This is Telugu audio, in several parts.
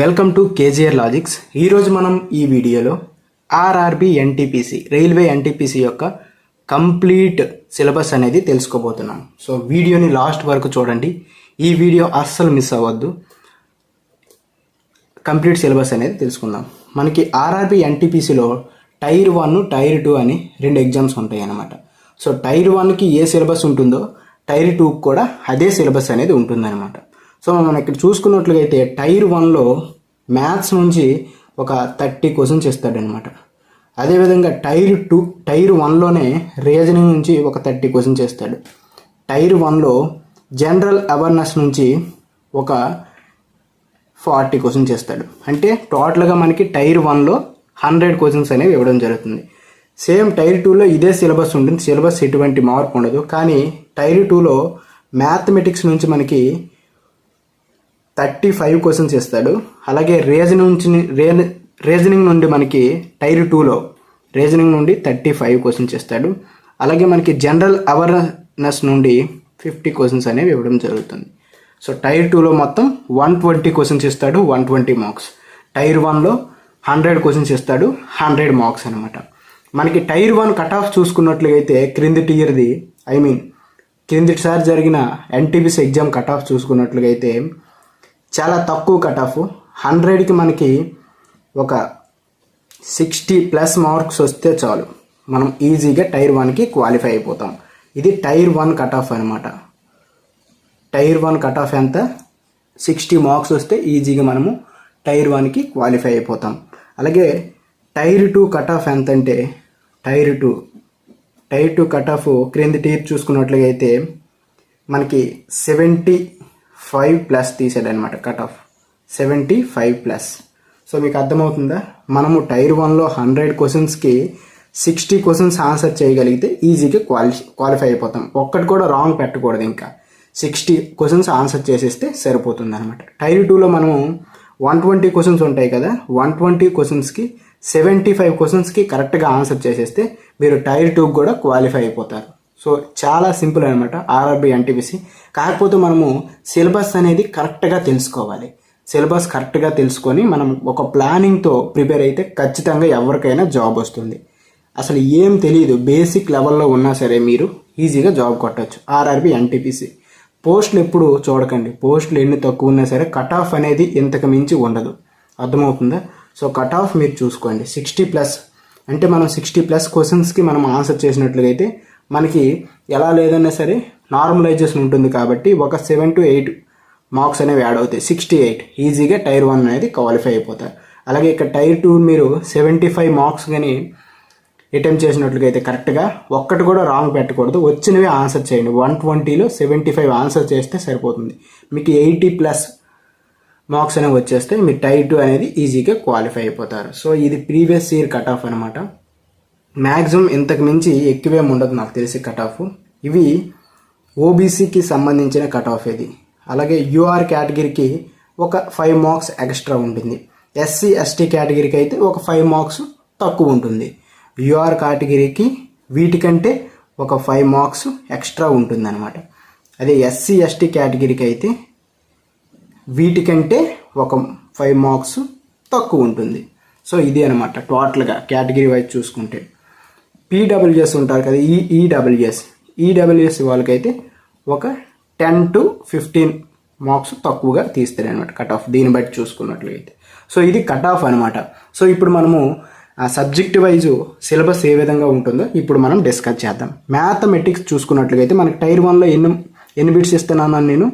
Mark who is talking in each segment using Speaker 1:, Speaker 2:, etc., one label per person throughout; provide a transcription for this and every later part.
Speaker 1: Welcome to KGR logics. ఈరోజు మనం ఈ వీడియోలో ఆర్ఆర్బి ఎన్టీపీసీ రైల్వే ఎన్టీపీసీ యొక్క కంప్లీట్ సిలబస్ అనేది తెలుసుకోబోతున్నాం. సో వీడియోని లాస్ట్ వరకు చూడండి. ఈ వీడియో అస్సలు మిస్ అవ్వద్దు. కంప్లీట్ సిలబస్ అనేది తెలుసుకుందాం. మనకి ఆర్ఆర్బి ఎన్టీపీసీలో టైర్ వన్ టైర్ టూ అని రెండు ఎగ్జామ్స్ ఉంటాయి అన్నమాట సో టైర్ వన్కి ఏ సిలబస్ ఉంటుందో టైర్ టూకి కూడా అదే సిలబస్ అనేది ఉంటుందన్నమాట. సో మనం ఇక్కడ చూసుకున్నట్లయితే టైర్ వన్లో మ్యాథ్స్ నుంచి ఒక థర్టీ క్వశ్చన్స్ ఇస్తాడనమాట అదేవిధంగా టైర్ టూ టైర్ వన్లోనే రీజనింగ్ నుంచి ఒక థర్టీ క్వశ్చన్స్ ఇస్తాడు టైర్ వన్లో జనరల్ అవేర్నెస్ నుంచి ఒక ఫార్టీ క్వశ్చన్స్ చేస్తాడు. అంటే టోటల్గా మనకి టైర్ వన్లో హండ్రెడ్ క్వశ్చన్స్ అనేవి ఇవ్వడం జరుగుతుంది. సేమ్ టైర్ టూలో ఇదే సిలబస్ ఉంటుంది. సిలబస్ ఎటువంటి మార్పు ఉండదు. కానీ టైర్ టూలో మ్యాథమెటిక్స్ నుంచి మనకి థర్టీ ఫైవ్ క్వశ్చన్స్ ఇస్తాడు అలాగే రీజనింగ్ నుంచి రే- రీజనింగ్ నుండి మనకి టైర్ టూలో రీజనింగ్ నుండి థర్టీ ఫైవ్ క్వశ్చన్స్ ఇస్తాడు అలాగే మనకి జనరల్ అవేర్నెస్ నుండి ఫిఫ్టీ క్వశ్చన్స్ అనేవి ఇవ్వడం జరుగుతుంది. సో టైర్ టూలో మొత్తం వన్ ట్వంటీ క్వశ్చన్స్ ఇస్తాడు వన్ ట్వంటీ మార్క్స్ టైర్ వన్లో హండ్రెడ్ క్వశ్చన్స్ ఇస్తాడు హండ్రెడ్ మార్క్స్ అనమాట మనకి టైర్ వన్ కట్ ఆఫ్ చూసుకున్నట్లయితే క్రిందిటి ఇయర్ది ఐ మీన్ క్రిందిటిసారి జరిగిన ఎన్టీపీసీ ఎగ్జామ్ కట్ ఆఫ్ చూసుకున్నట్లయితే చాలా తక్కువ కట్ ఆఫ్ హండ్రెడ్కి మనకి ఒక సిక్స్టీ ప్లస్ మార్క్స్ వస్తే చాలు. మనం ఈజీగా టైర్ వన్కి క్వాలిఫై అయిపోతాం. ఇది టైర్ వన్ కట్ ఆఫ్ అనమాట టైర్ వన్ కట్ ఆఫ్ ఎంత? సిక్స్టీ మార్క్స్ వస్తే ఈజీగా మనము టైర్ వన్కి క్వాలిఫై అయిపోతాం. అలాగే టైర్ టూ కట్ ఆఫ్ ఎంత అంటే tier two tier two cut off క్రింది టీర్ చూసుకున్నట్లయితే మనకి seventy five plus తీసాడనమాట cut off. Seventy five plus. So మీకు అర్థమవుతుందా? మనము టైర్ వన్లో హండ్రెడ్ క్వశ్చన్స్కి సిక్స్టీ క్వశ్చన్స్ ఆన్సర్ చేయగలిగితే ఈజీగా క్వాలి క్వాలిఫై అయిపోతాం. ఒక్కటి కూడా రాంగ్ పెట్టకూడదు ఇంకా. సిక్స్టీ క్వశ్చన్స్ ఆన్సర్ చేసేస్తే సరిపోతుంది అనమాట టైర్ టూలో మనము వన్ ట్వంటీ క్వశ్చన్స్ ఉంటాయి కదా వన్ ట్వంటీ క్వశ్చన్స్కి సెవెంటీ ఫైవ్ క్వశ్చన్స్కి కరెక్ట్గా ఆన్సర్ చేసేస్తే మీరు టైర్ టూకి కూడా క్వాలిఫై అయిపోతారు. సో చాలా సింపుల్ అనమాట ఆర్ఆర్బి ఎన్టీపీసీ కాకపోతే మనము సిలబస్ అనేది కరెక్ట్గా తెలుసుకోవాలి. సిలబస్ కరెక్ట్గా తెలుసుకొని మనం ఒక ప్లానింగ్తో ప్రిపేర్ అయితే ఖచ్చితంగా ఎవరికైనా జాబ్ వస్తుంది. అసలు ఏం తెలియదు బేసిక్ లెవెల్లో ఉన్నా సరే మీరు ఈజీగా జాబ్ కొట్టచ్చు. ఆర్ఆర్బి ఎన్టీపీసీ పోస్టులు ఎప్పుడు చూడకండి. పోస్టులు ఎన్ని తక్కువ ఉన్నా సరే కట్ ఆఫ్ అనేది ఇంతకు మించి ఉండదు. అర్థమవుతుందా? సో కట్ ఆఫ్ మీరు చూసుకోండి. Sixty plus. అంటే మనం సిక్స్టీ ప్లస్ క్వశ్చన్స్కి మనం ఆన్సర్ చేసినట్లుగైతే మనకి ఎలా లేదన్నా సరే నార్మలైజేషన్ ఉంటుంది కాబట్టి ఒక సెవెన్ టు ఎయిట్ మార్క్స్ అనేవి యాడ్ అవుతాయి. Sixty eight. ఈజీగా టైర్ వన్ అనేది క్వాలిఫై అయిపోతారు అలాగే ఇక్కడ టైర్ టూ మీరు సెవెంటీ ఫైవ్ మార్క్స్ కానీ అటెంప్ట్ చేసినట్లుగైతే కరెక్ట్గా ఒక్కటి కూడా రాంగ్ పెట్టకూడదు. వచ్చినవి ఆన్సర్ చేయండి. వన్ ట్వంటీలో సెవెంటీ ఫైవ్ ఆన్సర్ చేస్తే సరిపోతుంది. మీకు ఎయిటీ ప్లస్ మార్క్స్ అనేవి వచ్చేస్తే మీరు టైర్ టూ అనేది ఈజీగా క్వాలిఫై అయిపోతారు. సో ఇది ప్రీవియస్ ఇయర్ కట్ ఆఫ్ అనమాట మ్యాక్సిమం ఇంతకు మించి ఎక్కువేం ఉండదు నాకు తెలిసి కట్ ఆఫ్ ఇవి ఓబీసీకి సంబంధించిన కట్ ఆఫ్ ఇది అలాగే యూఆర్ కేటగిరీకి ఒక ఫైవ్ మార్క్స్ ఎక్స్ట్రా ఉంటుంది. ఎస్సీ ఎస్టీ కేటగిరీకి అయితే ఒక ఫైవ్ మార్క్స్ తక్కువ ఉంటుంది. యూఆర్ కేటగిరీకి వీటికంటే ఒక ఫైవ్ మార్క్స్ ఎక్స్ట్రా ఉంటుంది అనమాట అదే ఎస్సీ ఎస్టీ కేటగిరీకి అయితే వీటికంటే ఒక ఫైవ్ మార్క్స్ తక్కువ ఉంటుంది. సో ఇది అనమాట టోటల్గా కేటగిరీ వైజ్ చూసుకుంటే. పీడబ్ల్యూఎస్ ఉంటారు కదా ఈ ఈడబ్ల్యూఎస్ ఈడబ్ల్యూఎస్ వాళ్ళకైతే ఒక టెన్ టు ఫిఫ్టీన్ మార్క్స్ తక్కువగా తీస్తారు అనమాట కట్ ఆఫ్ దీన్ని బట్టి చూసుకున్నట్లయితే. సో ఇది కట్ ఆఫ్ అనమాట సో ఇప్పుడు మనము ఆ సబ్జెక్ట్ వైజ్ సిలబస్ ఏ విధంగా ఉంటుందో ఇప్పుడు మనం డిస్కస్ చేద్దాం. మ్యాథమెటిక్స్ చూసుకున్నట్లయితే మనకి టైర్ వన్లో ఎన్ని ఎన్ని బిట్స్ ఇస్తున్నాను నేను?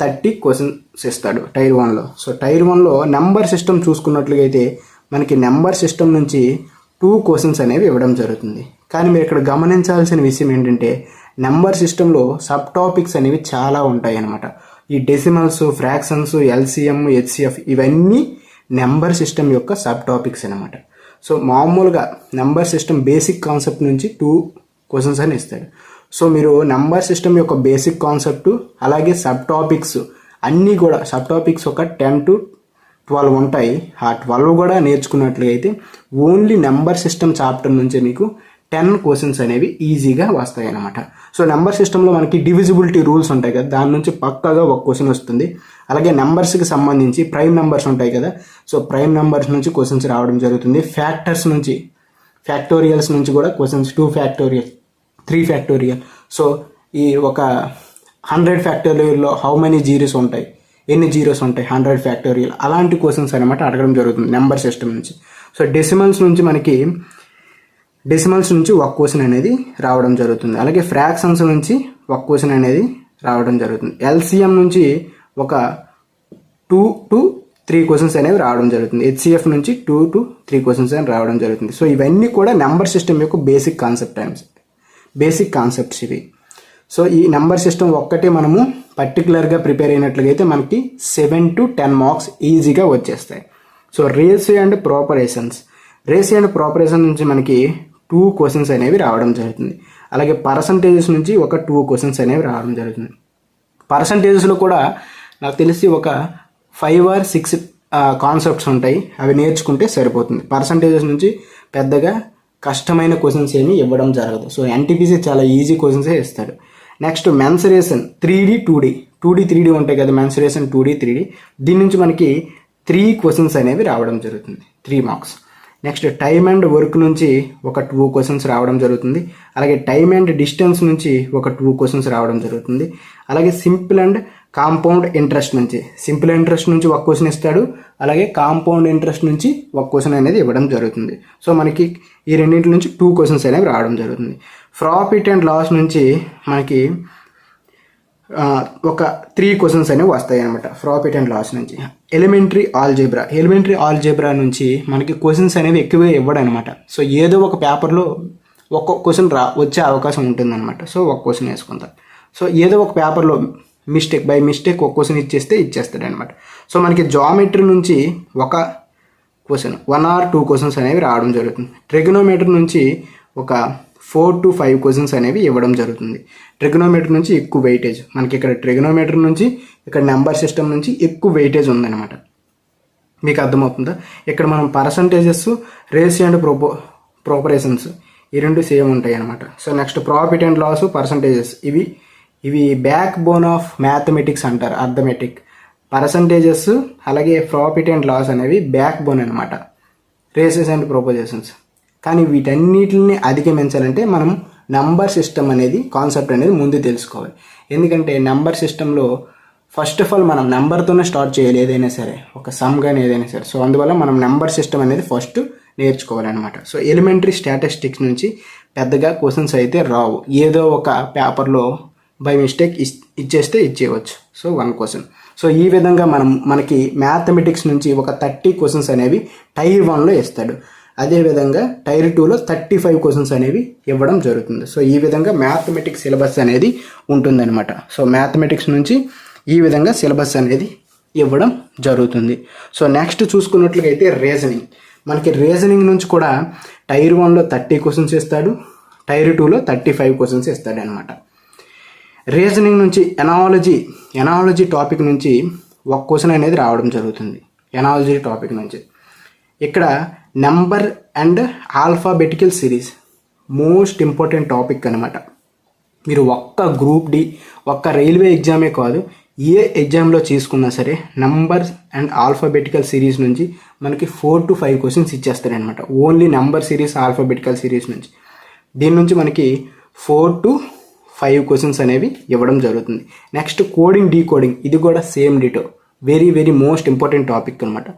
Speaker 1: థర్టీ క్వశ్చన్స్ ఇస్తాడు టైర్ వన్లో సో టైర్ వన్లో నెంబర్ సిస్టమ్ చూసుకున్నట్లయితే మనకి నెంబర్ సిస్టమ్ నుంచి టూ క్వశ్చన్స్ అనేవి ఇవ్వడం జరుగుతుంది. కానీ మీరు ఇక్కడ గమనించాల్సిన విషయం ఏంటంటే నెంబర్ సిస్టంలో సబ్ టాపిక్స్ అనేవి చాలా ఉంటాయి అన్నమాట. ఈ డెసిమల్స్ ఫ్రాక్షన్స్ ఎల్సిఎం హెచ్సిఎఫ్ ఇవన్నీ నెంబర్ సిస్టమ్ యొక్క సబ్ టాపిక్స్ అనమాట సో మామూలుగా నెంబర్ సిస్టమ్ బేసిక్ కాన్సెప్ట్ నుంచి టూ క్వశ్చన్స్ అని ఇస్తాడు. సో మీరు నెంబర్ సిస్టమ్ యొక్క బేసిక్ కాన్సెప్ట్ అలాగే సబ్ టాపిక్స్ అన్నీ కూడా సబ్ టాపిక్స్ ఒక టెన్ టు ట్వెల్వ్ ఉంటాయి. ఆ ట్వెల్వ్ కూడా నేర్చుకున్నట్లయితే ఓన్లీ నెంబర్ సిస్టమ్ చాప్టర్ నుంచే మీకు టెన్ క్వశ్చన్స్ అనేవి ఈజీగా వస్తాయి అన్నమాట సో నెంబర్ సిస్టంలో మనకి డివిజిబిలిటీ రూల్స్ ఉంటాయి కదా దాని నుంచి పక్కాగా ఒక క్వశ్చన్ వస్తుంది. అలాగే నెంబర్స్కి సంబంధించి ప్రైమ్ నెంబర్స్ ఉంటాయి కదా సో ప్రైమ్ నెంబర్స్ నుంచి క్వశ్చన్స్ రావడం జరుగుతుంది. ఫ్యాక్టర్స్ నుంచి ఫ్యాక్టోరియల్స్ నుంచి కూడా questions two factorial three factorial so ఈ ఒక హండ్రెడ్ ఫ్యాక్టోరియల్లో హౌ మెనీ జీరోస్ ఉంటాయి? ఎన్ని జీరోస్ ఉంటాయి? హండ్రెడ్ ఫ్యాక్టోరియల్ అలాంటి క్వశ్చన్స్ అనమాట అడగడం జరుగుతుంది నెంబర్ సిస్టమ్ నుంచి. సో డెసిమల్స్ నుంచి మనకి డెసిమల్స్ నుంచి ఒక క్వశ్చన్ అనేది రావడం జరుగుతుంది. అలాగే ఫ్రాక్షన్స్ నుంచి ఒక క్వశ్చన్ అనేది రావడం జరుగుతుంది. ఎల్సిఎం నుంచి ఒక టూ టు త్రీ క్వశ్చన్స్ అనేవి రావడం జరుగుతుంది. హెచ్సిఎఫ్ నుంచి టూ టు త్రీ క్వశ్చన్స్ అనేవి రావడం జరుగుతుంది. సో ఇవన్నీ కూడా నెంబర్ సిస్టమ్ యొక్క basic concept times basic concepts ఇవి. సో ఈ నెంబర్ సిస్టమ్ ఒక్కటే మనము పర్టికులర్గా ప్రిపేర్ అయినట్లయితే మనకి సెవెన్ టు టెన్ మార్క్స్ ఈజీగా వచ్చేస్తాయి. So ratio and proportions race and proportion నుంచి మనకి టూ క్వశ్చన్స్ అనేవి రావడం జరుగుతుంది. అలాగే పర్సంటేజెస్ నుంచి ఒక టూ క్వశ్చన్స్ అనేవి రావడం జరుగుతుంది. పర్సంటేజెస్లో కూడా నాకు తెలిసి ఒక ఫైవ్ ఆర్ సిక్స్ కాన్సెప్ట్స్ ఉంటాయి. అవి నేర్చుకుంటే సరిపోతుంది. పర్సంటేజెస్ నుంచి పెద్దగా కష్టమైన క్వశ్చన్స్ ఏమి ఇవ్వడం జరగదు. సో ఎన్టీపీసీ చాలా ఈజీ క్వశ్చన్సే ఇస్తాడు. Next mensuration three D two D two D three D ఉంటాయి కదా mensuration two D three D దీని నుంచి మనకి త్రీ క్వశ్చన్స్ అనేవి రావడం జరుగుతుంది. Three marks. Next time and work నుంచి ఒక టూ క్వశ్చన్స్ రావడం జరుగుతుంది. అలాగే టైమ్ అండ్ డిస్టెన్స్ నుంచి ఒక టూ క్వశ్చన్స్ రావడం జరుగుతుంది. అలాగే సింపుల్ అండ్ కాంపౌండ్ ఇంట్రెస్ట్ నుంచి. సింపుల్ ఇంట్రెస్ట్ నుంచి ఒక క్వశ్చన్ ఇస్తాడు. అలాగే కాంపౌండ్ ఇంట్రెస్ట్ నుంచి ఒక క్వశ్చన్ అనేది ఇవ్వడం జరుగుతుంది. సో మనకి ఈ రెండింటి నుంచి టూ క్వశ్చన్స్ అనేవి రావడం జరుగుతుంది. ప్రాఫిట్ అండ్ లాస్ నుంచి మనకి ఒక త్రీ క్వశ్చన్స్ అనేవి వస్తాయి అనమాట ప్రాఫిట్ అండ్ లాస్ నుంచి. Elementary algebra. ఎలిమెంటరీ ఆల్జేబ్రా నుంచి మనకి క్వశ్చన్స్ అనేవి ఎక్కువగా ఇవ్వడం అనమాట సో ఏదో ఒక పేపర్లో ఒక్కొక్క క్వశ్చన్ రా వచ్చే అవకాశం ఉంటుందన్నమాట. సో ఒక క్వశ్చన్ వేసుకుంటాం సో ఏదో ఒక పేపర్లో మిస్టేక్ బై మిస్టేక్ ఒక క్వశ్చన్ ఇచ్చేస్తే ఇచ్చేస్తాడు అనమాట సో మనకి జామెట్రీ నుంచి ఒక question one or two questions అనేవి రావడం జరుగుతుంది. ట్రిగనోమీటర్ నుంచి ఒక ఫోర్ టు ఫైవ్ క్వశ్చన్స్ అనేవి ఇవ్వడం జరుగుతుంది. ట్రిగనోమీటర్ నుంచి ఎక్కువ వెయిటేజ్ మనకి ఇక్కడ ట్రిగనోమీటర్ నుంచి ఇక్కడ నెంబర్ సిస్టమ్ నుంచి ఎక్కువ వెయిటేజ్ ఉందన్నమాట. మీకు అర్థమవుతుందా? ఇక్కడ మనం పర్సంటేజెస్ రేస్ అండ్ ప్రోపో ప్రోపరేషన్స్ ఈ రెండు సేమ్ ఉంటాయి అనమాట so next profit and loss percentages ఇవి ఇవి బ్యాక్ బోన్ ఆఫ్ మ్యాథమెటిక్స్ అంటారు అర్థమెటిక్ పర్సంటేజెస్ అలాగే ప్రాఫిట్ అండ్ లాస్ అనేవి బ్యాక్ బోన్ అనమాట రేసెస్ అండ్ ప్రొపోజేషన్స్ కానీ వీటన్నిటిని అధిగమించాలంటే మనం నంబర్ సిస్టమ్ అనేది కాన్సెప్ట్ అనేది ముందు తెలుసుకోవాలి. ఎందుకంటే నెంబర్ సిస్టంలో ఫస్ట్ ఆఫ్ ఆల్ మనం నెంబర్తోనే స్టార్ట్ చేయాలి ఏదైనా సరే. ఒక సమ్ కానీ ఏదైనా సరే. సో అందువల్ల మనం నెంబర్ సిస్టమ్ అనేది ఫస్ట్ నేర్చుకోవాలన్నమాట. సో ఎలిమెంటరీ స్టాటిస్టిక్స్ నుంచి పెద్దగా క్వశ్చన్స్ అయితే రావు. ఏదో ఒక పేపర్లో బై మిస్టేక్ ఇచ్చేస్తే ఇచ్చేయవచ్చు. సో వన్ క్వశ్చన్ సో ఈ విధంగా మనం మనకి మ్యాథమెటిక్స్ నుంచి ఒక థర్టీ క్వశ్చన్స్ అనేవి టైర్ వన్లో ఇస్తాడు అదేవిధంగా టైర్ టూలో థర్టీ ఫైవ్ క్వశ్చన్స్ అనేవి ఇవ్వడం జరుగుతుంది. సో ఈ విధంగా మ్యాథమెటిక్స్ సిలబస్ అనేది ఉంటుందన్నమాట. సో మ్యాథమెటిక్స్ నుంచి ఈ విధంగా సిలబస్ అనేది ఇవ్వడం జరుగుతుంది. సో నెక్స్ట్ చూసుకున్నట్లయితే రీజనింగ్ మనకి రీజనింగ్ నుంచి కూడా టైర్ వన్లో థర్టీ క్వశ్చన్స్ ఇస్తాడు టైర్ టూలో థర్టీ ఫైవ్ క్వశ్చన్స్ ఇస్తాడు అనమాట రీజనింగ్ నుంచి ఎనాలజీ ఎనాలజీ టాపిక్ నుంచి ఒక క్వశ్చన్ అనేది రావడం జరుగుతుంది. ఎనాలజీ టాపిక్ నుంచి. ఇక్కడ number and alphabetical series most important topic అనమాట మీరు ఒక్క గ్రూప్ డి ఒక్క రైల్వే ఎగ్జామే కాదు ఏ ఎగ్జామ్లో తీసుకున్నా సరే నంబర్స్ అండ్ ఆల్ఫాబెటికల్ సిరీస్ నుంచి మనకి four to five questions ఇచ్చేస్తారనమాట only number series alphabetical series నుంచి. దీని నుంచి మనకి ఫోర్ టు ఫైవ్ క్వశ్చన్స్ అనేవి ఇవ్వడం జరుగుతుంది. నెక్స్ట్ కోడింగ్ డీకోడింగ్ ఇది కూడా same ditto very very most important topic అనమాట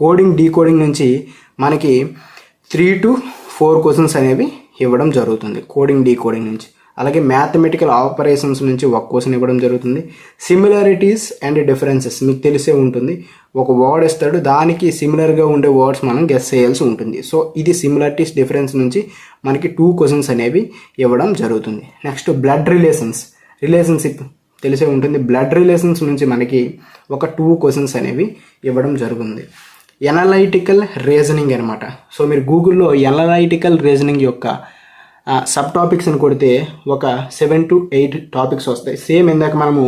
Speaker 1: కోడింగ్ డీకోడింగ్ నుంచి మనకి త్రీ టు ఫోర్ క్వశ్చన్స్ అనేవి ఇవ్వడం జరుగుతుంది. కోడింగ్ డీకోడింగ్ నుంచి. అలాగే మ్యాథమెటికల్ ఆపరేషన్స్ నుంచి ఒక క్వశ్చన్ ఇవ్వడం జరుగుతుంది. సిమిలారిటీస్ అండ్ డిఫరెన్సెస్ మీకు తెలిసే ఉంటుంది. ఒక వర్డ్ ఇస్తాడు దానికి సిమిలర్గా ఉండే వర్డ్స్ మనం గెస్ చేయాల్సి ఉంటుంది. సో ఇది సిమిలారిటీస్ డిఫరెన్స్ నుంచి మనకి టూ క్వశ్చన్స్ అనేవి ఇవ్వడం జరుగుతుంది. నెక్స్ట్ బ్లడ్ రిలేషన్స్ రిలేషన్షిప్ తెలిసే ఉంటుంది. బ్లడ్ రిలేషన్స్ నుంచి మనకి ఒక టూ క్వశ్చన్స్ అనేవి ఇవ్వడం జరుగుతుంది. ఎనలైటికల్ రీజనింగ్ అనమాట సో మీరు గూగుల్లో ఎనలైటికల్ రీజనింగ్ యొక్క సబ్ టాపిక్స్ అని కొడితే ఒక సెవెన్ టు ఎయిట్ టాపిక్స్ వస్తాయి. సేమ్ ఇందాక మనము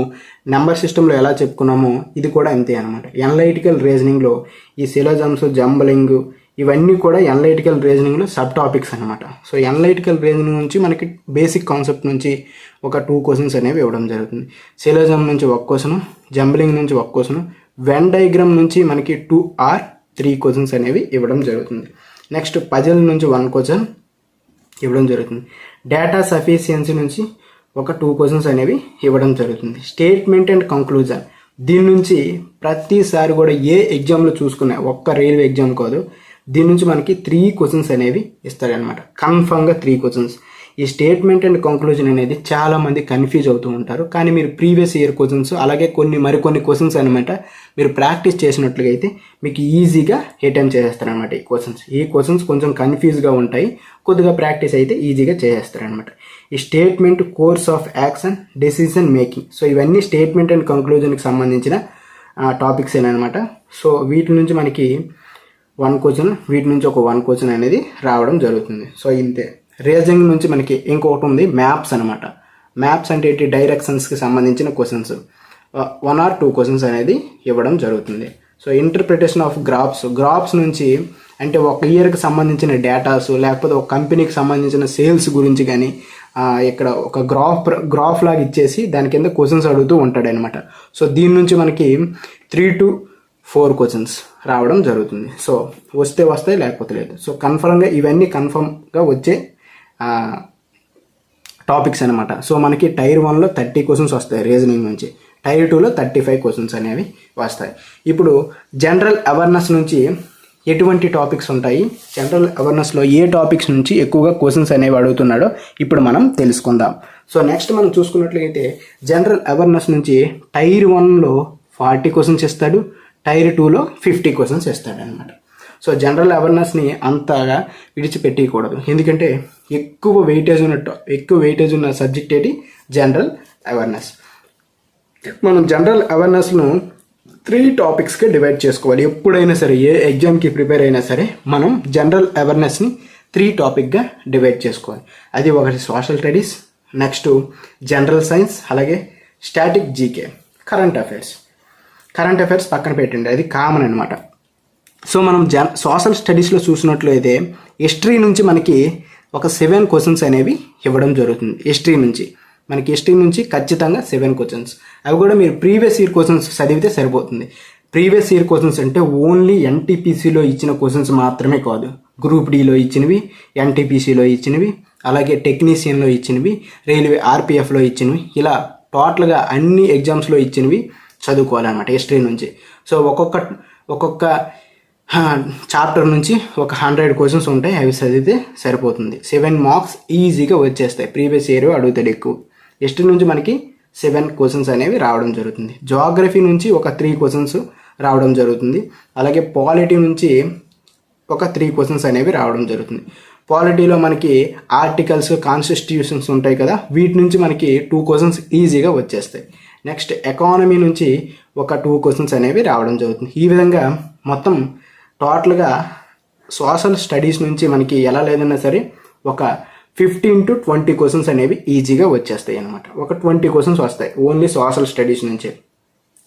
Speaker 1: నెంబర్ సిస్టంలో ఎలా చెప్పుకున్నామో ఇది కూడా అంతే అనమాట ఎనలైటికల్ రీజనింగ్లో ఈ సిలోజమ్స్ జంబలింగ్ ఇవన్నీ కూడా ఎనలైటికల్ రీజనింగ్లో సబ్ టాపిక్స్ అనమాట సో ఎనలైటికల్ రీజనింగ్ నుంచి మనకి బేసిక్ కాన్సెప్ట్ నుంచి ఒక టూ క్వశ్చన్స్ అనేవి ఇవ్వడం జరుగుతుంది. సిలోజమ్ నుంచి ఒక క్వశ్చన్ జంబలింగ్ నుంచి ఒక క్వశ్చన్ వెన్ డయాగ్రామ్ నుంచి మనకి టూ ఆర్ త్రీ క్వశ్చన్స్ అనేవి ఇవ్వడం జరుగుతుంది. నెక్స్ట్ పజల్ నుంచి వన్ క్వశ్చన్ ఇవ్వడం జరుగుతుంది. డేటా సఫిషియన్సీ నుంచి ఒక టూ క్వశ్చన్స్ అనేవి ఇవ్వడం జరుగుతుంది. స్టేట్మెంట్ అండ్ కంక్లూజన్ దీని నుంచి ప్రతిసారి కూడా ఏ ఎగ్జామ్లో చూసుకున్నా ఒక్క రైల్వే ఎగ్జామ్ కాదు. దీని నుంచి మనకి త్రీ క్వశ్చన్స్ అనేవి ఇస్తారనమాట కన్ఫామ్గా త్రీ క్వశ్చన్స్ ఈ స్టేట్మెంట్ అండ్ కంక్లూజన్ అనేది చాలామంది కన్ఫ్యూజ్ అవుతూ ఉంటారు. కానీ మీరు ప్రీవియస్ ఇయర్ క్వశ్చన్స్ అలాగే కొన్ని మరికొన్ని క్వశ్చన్స్ అనమాట మీరు ప్రాక్టీస్ చేసినట్లుగా అయితే మీకు ఈజీగా అటెంప్ట్ చేసేస్తారనమాట ఈ క్వశ్చన్స్ ఈ క్వశ్చన్స్ కొంచెం కన్ఫ్యూజ్గా ఉంటాయి. కొద్దిగా ప్రాక్టీస్ అయితే ఈజీగా చేసేస్తారనమాట ఈ statement course of action decision making so ఇవన్నీ స్టేట్మెంట్ అండ్ కంక్లూజన్కి సంబంధించిన టాపిక్స్ అనమాట సో వీటి నుంచి మనకి వన్ క్వశ్చన్ వీటి నుంచి ఒక వన్ క్వశ్చన్ అనేది రావడం జరుగుతుంది. సో ఇంతే. రీజనింగ్ నుంచి మనకి ఇంకొకటి ఉంది మ్యాప్స్ అనమాట మ్యాప్స్ అంటే ఏంటి? డైరెక్షన్స్కి సంబంధించిన questions. One or two questions అనేది ఇవ్వడం జరుగుతుంది. So interpretation of graphs graphs నుంచి అంటే ఒక ఇయర్కి సంబంధించిన డేటాస్ లేకపోతే ఒక కంపెనీకి సంబంధించిన సేల్స్ గురించి కానీ ఇక్కడ ఒక గ్రాఫ్ గ్రాఫ్ లాగా ఇచ్చేసి దాని కింద క్వశ్చన్స్ అడుగుతూ ఉంటాడు అనమాట సో దీని నుంచి మనకి త్రీ టు ఫోర్ క్వశ్చన్స్ రావడం జరుగుతుంది. సో వస్తే వస్తాయి లేకపోతే లేదు. సో కన్ఫర్మ్గా ఇవన్నీ కన్ఫర్మ్గా వచ్చే టాపిక్స్ అనమాట సో మనకి టైర్ వన్లో థర్టీ క్వశ్చన్స్ వస్తాయి రీజనింగ్ నుంచి. టైర్ టూలో థర్టీ ఫైవ్ క్వశ్చన్స్ అనేవి వస్తాయి. ఇప్పుడు జనరల్ అవేర్నెస్ నుంచి ఎటువంటి టాపిక్స్ ఉంటాయి? జనరల్ అవేర్నెస్లో ఏ టాపిక్స్ నుంచి ఎక్కువగా క్వశ్చన్స్ అనేవి అడుగుతున్నాడో ఇప్పుడు మనం తెలుసుకుందాం. సో నెక్స్ట్ మనం చూసుకున్నట్లయితే జనరల్ అవేర్నెస్ నుంచి టైర్ వన్లో ఫార్టీ క్వశ్చన్స్ ఇస్తాడు టైర్ టూలో ఫిఫ్టీ క్వశ్చన్స్ ఇస్తాడు అనమాట సో జనరల్ అవేర్నెస్ని అంతగా విడిచిపెట్టకూడదు. ఎందుకంటే ఎక్కువ వెయిటేజ్ ఉన్న ఎక్కువ వెయిటేజ్ ఉన్న సబ్జెక్ట్ ఏంటి జనరల్ అవేర్నెస్. మనం జనరల్ అవేర్నెస్ను త్రీ టాపిక్స్గా డివైడ్ చేసుకోవాలి. ఎప్పుడైనా సరే ఏ ఎగ్జామ్కి ప్రిపేర్ అయినా సరే మనం జనరల్ అవేర్నెస్ని త్రీ టాపిక్గా డివైడ్ చేసుకోవాలి. అది ఒకటి social studies next general science అలాగే static GK current affairs current affairs పక్కన పెట్టండి. అది కామన్ అనమాట సో మనం జ సోషల్ స్టడీస్లో చూసినట్లయితే హిస్టరీ నుంచి మనకి ఒక సెవెన్ క్వశ్చన్స్ అనేవి ఇవ్వడం జరుగుతుంది. హిస్టరీ నుంచి. మనకి హిస్టరీ నుంచి ఖచ్చితంగా సెవెన్ క్వశ్చన్స్. అవి కూడా మీరు ప్రీవియస్ ఇయర్ క్వశ్చన్స్ చదివితే సరిపోతుంది. ప్రీవియస్ ఇయర్ క్వశ్చన్స్ అంటే ఓన్లీ ఎన్టీపీసీలో ఇచ్చిన క్వశ్చన్స్ మాత్రమే కాదు. గ్రూప్ డిలో ఇచ్చినవి ఎన్టీపీసీలో ఇచ్చినవి అలాగే టెక్నీషియన్లో ఇచ్చినవి రైల్వే ఆర్పిఎఫ్లో ఇచ్చినవి ఇలా టోటల్గా అన్ని ఎగ్జామ్స్లో ఇచ్చినవి చదువుకోవాలన్నమాట హిస్టరీ నుంచి. సో ఒక్కొక్క ఒక్కొక్క చాప్టర్ నుంచి ఒక హండ్రెడ్ క్వశ్చన్స్ ఉంటాయి అవి చదివితే సరిపోతుంది. సెవెన్ మార్క్స్ ఈజీగా వచ్చేస్తాయి. ప్రీవియస్ ఇయర్ అడుగుతాడు ఎక్కువ హిస్టరీ నుంచి మనకి సెవెన్ క్వశ్చన్స్ అనేవి రావడం జరుగుతుంది. జోగ్రఫీ నుంచి ఒక త్రీ క్వశ్చన్స్ రావడం జరుగుతుంది. అలాగే పాలిటీ నుంచి ఒక త్రీ క్వశ్చన్స్ అనేవి రావడం జరుగుతుంది. పాలిటీలో మనకి ఆర్టికల్స్ కాన్స్టిట్యూషన్స్ ఉంటాయి కదా వీటి నుంచి మనకి టూ క్వశ్చన్స్ ఈజీగా వచ్చేస్తాయి. నెక్స్ట్ ఎకానమీ నుంచి ఒక టూ క్వశ్చన్స్ అనేవి రావడం జరుగుతుంది. ఈ విధంగా మొత్తం టోటల్గా సోషల్ స్టడీస్ నుంచి మనకి ఎలా లేదన్నా సరే ఒక ఫిఫ్టీన్ టు ట్వంటీ క్వశ్చన్స్ అనేవి ఈజీగా వచ్చేస్తాయి అనమాట ఒక ట్వంటీ క్వశ్చన్స్ వస్తాయి ఓన్లీ సోషల్ స్టడీస్ నుంచే.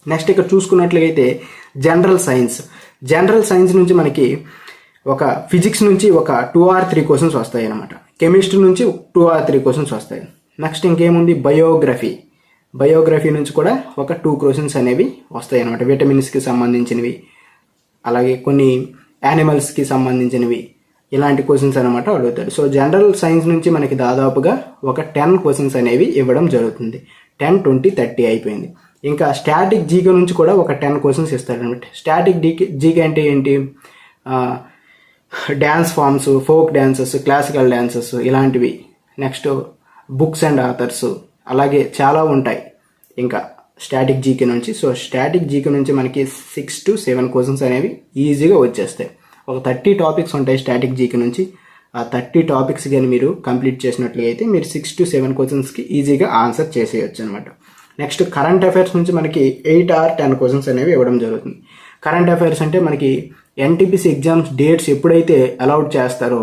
Speaker 1: నెక్స్ట్ ఇక్కడ చూసుకున్నట్లయితే జనరల్ సైన్స్. జనరల్ సైన్స్ నుంచి మనకి ఒక ఫిజిక్స్ నుంచి ఒక టూ ఆర్ త్రీ క్వశ్చన్స్ వస్తాయి అనమాట కెమిస్ట్రీ నుంచి టూ ఆర్ త్రీ క్వశ్చన్స్ వస్తాయి. నెక్స్ట్ ఇంకేముంది? బయోగ్రఫీ. బయోగ్రఫీ నుంచి కూడా ఒక టూ క్వశ్చన్స్ అనేవి వస్తాయి అనమాట విటమిన్స్కి సంబంధించినవి అలాగే కొన్ని యానిమల్స్కి సంబంధించినవి. ఇలాంటి క్వశ్చన్స్ అనమాట అడుగుతాడు. సో జనరల్ సైన్స్ నుంచి మనకి దాదాపుగా ఒక టెన్ క్వశ్చన్స్ అనేవి ఇవ్వడం జరుగుతుంది. టెన్ ట్వంటీ థర్టీ అయిపోయింది. ఇంకా స్టాటిక్ జీకే నుంచి కూడా ఒక టెన్ క్వశ్చన్స్ ఇస్తారు అనమాట స్టాటిక్ డీకే జీకే అంటే ఏంటి? Dance forms folk dances classical dances ఇలాంటివి. నెక్స్ట్ బుక్స్ అండ్ ఆథర్స్ అలాగే చాలా ఉంటాయి. ఇంకా స్టాటిక్ జీకే నుంచి. సో స్టాటిక్ జీకే నుంచి మనకి సిక్స్ టు సెవెన్ క్వశ్చన్స్ అనేవి ఈజీగా వచ్చేస్తాయి. ఒక థర్టీ టాపిక్స్ ఉంటాయి స్టాటిక్ జీకే నుంచి. ఆ థర్టీ టాపిక్స్ కానీ మీరు కంప్లీట్ చేసినట్లయితే మీరు సిక్స్ టు సెవెన్ క్వశ్చన్స్కి ఈజీగా ఆన్సర్ చేసేయచ్చు అనమాట నెక్స్ట్ కరెంట్ అఫైర్స్ నుంచి మనకి ఎయిట్ ఆర్ టెన్ క్వశ్చన్స్ అనేవి ఇవ్వడం జరుగుతుంది. కరెంట్ అఫైర్స్ అంటే మనకి ఎన్టీపీసీ ఎగ్జామ్స్ డేట్స్ ఎప్పుడైతే అలౌడ్ చేస్తారో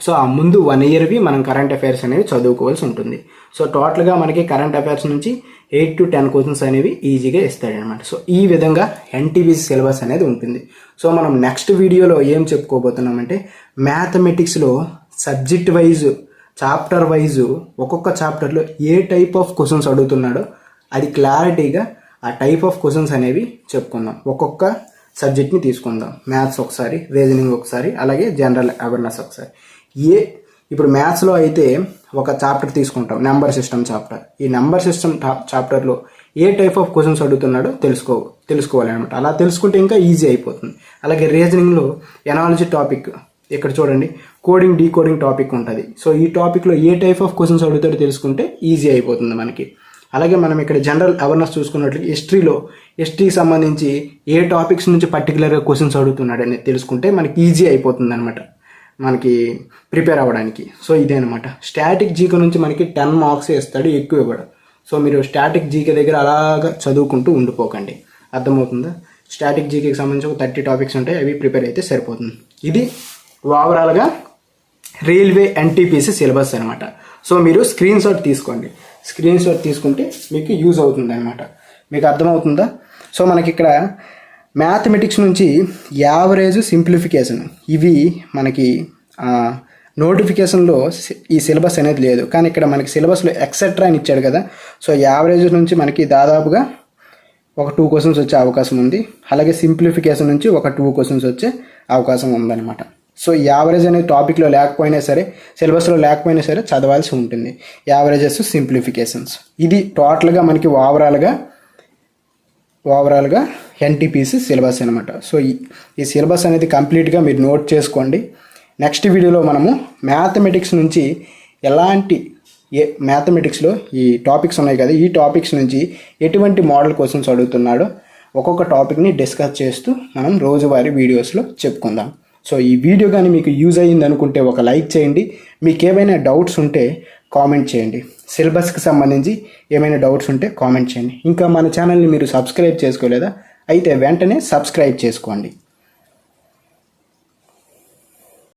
Speaker 1: సో ఆ ముందు వన్ ఇయర్వి మనం కరెంట్ అఫైర్స్ అనేవి చదువుకోవాల్సి ఉంటుంది. సో టోటల్గా మనకి కరెంట్ అఫైర్స్ నుంచి ఎయిట్ టు టెన్ క్వశ్చన్స్ అనేవి ఈజీగా ఇస్తాడనమాట సో ఈ విధంగా ఎన్టీవీ సిలబస్ అనేది ఉంటుంది. సో మనం నెక్స్ట్ వీడియోలో ఏం చెప్పుకోబోతున్నామంటే మ్యాథమెటిక్స్లో సబ్జెక్ట్ వైజ్ చాప్టర్ వైజ్ ఒక్కొక్క చాప్టర్లో ఏ టైప్ ఆఫ్ క్వశ్చన్స్ అడుగుతున్నాడో అది క్లారిటీగా ఆ టైప్ ఆఫ్ క్వశ్చన్స్ అనేవి చెప్పుకుందాం. ఒక్కొక్క సబ్జెక్ట్ని తీసుకుందాం. మ్యాథ్స్ ఒకసారి రీజనింగ్ ఒకసారి అలాగే జనరల్ అవేర్నెస్ ఒకసారి. ఏ ఇప్పుడు మ్యాథ్స్లో అయితే ఒక చాప్టర్ తీసుకుంటాం నెంబర్ సిస్టమ్ చాప్టర్. ఈ నెంబర్ సిస్టమ్ చాప్టర్లో ఏ టైప్ ఆఫ్ క్వశ్చన్స్ అడుగుతున్నాడో తెలుసుకో తెలుసుకోవాలి అనమాట అలా తెలుసుకుంటే ఇంకా ఈజీ అయిపోతుంది. అలాగే రీజనింగ్లో ఎనాలజీ టాపిక్ ఇక్కడ చూడండి కోడింగ్ డీకోడింగ్ టాపిక్ ఉంటుంది. సో ఈ టాపిక్లో ఏ టైప్ ఆఫ్ క్వశ్చన్స్ అడుగుతాడో తెలుసుకుంటే ఈజీ అయిపోతుంది మనకి. అలాగే మనం ఇక్కడ జనరల్ అవేర్నెస్ చూసుకున్నట్లు హిస్టరీలో హిస్టరీకి సంబంధించి ఏ టాపిక్స్ నుంచి పర్టికులర్గా క్వశ్చన్స్ అడుగుతున్నాడని తెలుసుకుంటే మనకి ఈజీ అయిపోతుంది అనమాట మనకి ప్రిపేర్ అవ్వడానికి. సో ఇదే అనమాట స్టాటిక్ జీకే నుంచి మనకి టెన్ మార్క్స్ ఇస్తాడు ఎక్కువ ఇవ్వడు. సో మీరు స్టాటిక్ జీకే దగ్గర అలాగా చదువుకుంటూ ఉండిపోకండి. అర్థమవుతుందా? స్టాటిక్ జీకేకి సంబంధించి ఒక థర్టీ టాపిక్స్ ఉంటాయి అవి ప్రిపేర్ అయితే సరిపోతుంది. ఇది ఓవరాల్గా రైల్వే ఎన్టీపీసీ సిలబస్ అనమాట సో మీరు స్క్రీన్ షాట్ తీసుకోండి. స్క్రీన్ షాట్ తీసుకుంటే మీకు యూజ్ అవుతుంది అనమాట మీకు అర్థమవుతుందా? సో మనకి ఇక్కడ మ్యాథమెటిక్స్ నుంచి యావరేజ్ సింప్లిఫికేషన్ ఇవి మనకి నోటిఫికేషన్లో ఈ సిలబస్ అనేది లేదు. కానీ ఇక్కడ మనకి సిలబస్లో ఎక్సెట్రా అని ఇచ్చాడు కదా. సో యావరేజ్ నుంచి మనకి దాదాపుగా ఒక టూ క్వశ్చన్స్ వచ్చే అవకాశం ఉంది. అలాగే సింప్లిఫికేషన్ నుంచి ఒక టూ క్వశ్చన్స్ వచ్చే అవకాశం ఉందన్నమాట. సో యావరేజ్ అనే టాపిక్లో లేకపోయినా సరే సిలబస్లో లేకపోయినా సరే చదవాల్సి ఉంటుంది. యావరేజెస్ సింప్లిఫికేషన్స్ ఇది టోటల్గా మనకి ఓవరాల్గా ఓవరాల్గా ఎన్టీపీసీ సిలబస్ అనమాట సో ఈ ఈ సిలబస్ అనేది కంప్లీట్గా మీరు నోట్ చేసుకోండి. నెక్స్ట్ వీడియోలో మనము మ్యాథమెటిక్స్ నుంచి ఎలాంటి ఏ మ్యాథమెటిక్స్లో ఈ టాపిక్స్ ఉన్నాయి కదా ఈ టాపిక్స్ నుంచి ఎటువంటి మోడల్ క్వశ్చన్స్ అడుగుతున్నాడో ఒక్కొక్క టాపిక్ని డిస్కస్ చేస్తూ మనం రోజువారీ వీడియోస్లో చెప్పుకుందాం. సో ఈ వీడియో కానీ మీకు యూజ్ అయ్యింది అనుకుంటే ఒక లైక్ చేయండి. మీకు ఏవైనా డౌట్స్ ఉంటే కామెంట్ చేయండి. సిలబస్కి సంబంధించి ఏమైనా డౌట్స్ ఉంటే కామెంట్ చేయండి. ఇంకా మన ఛానల్ని మీరు సబ్స్క్రైబ్ చేసుకోలేదా? అయితే వెంటనే సబ్స్క్రైబ్ చేసుకోండి.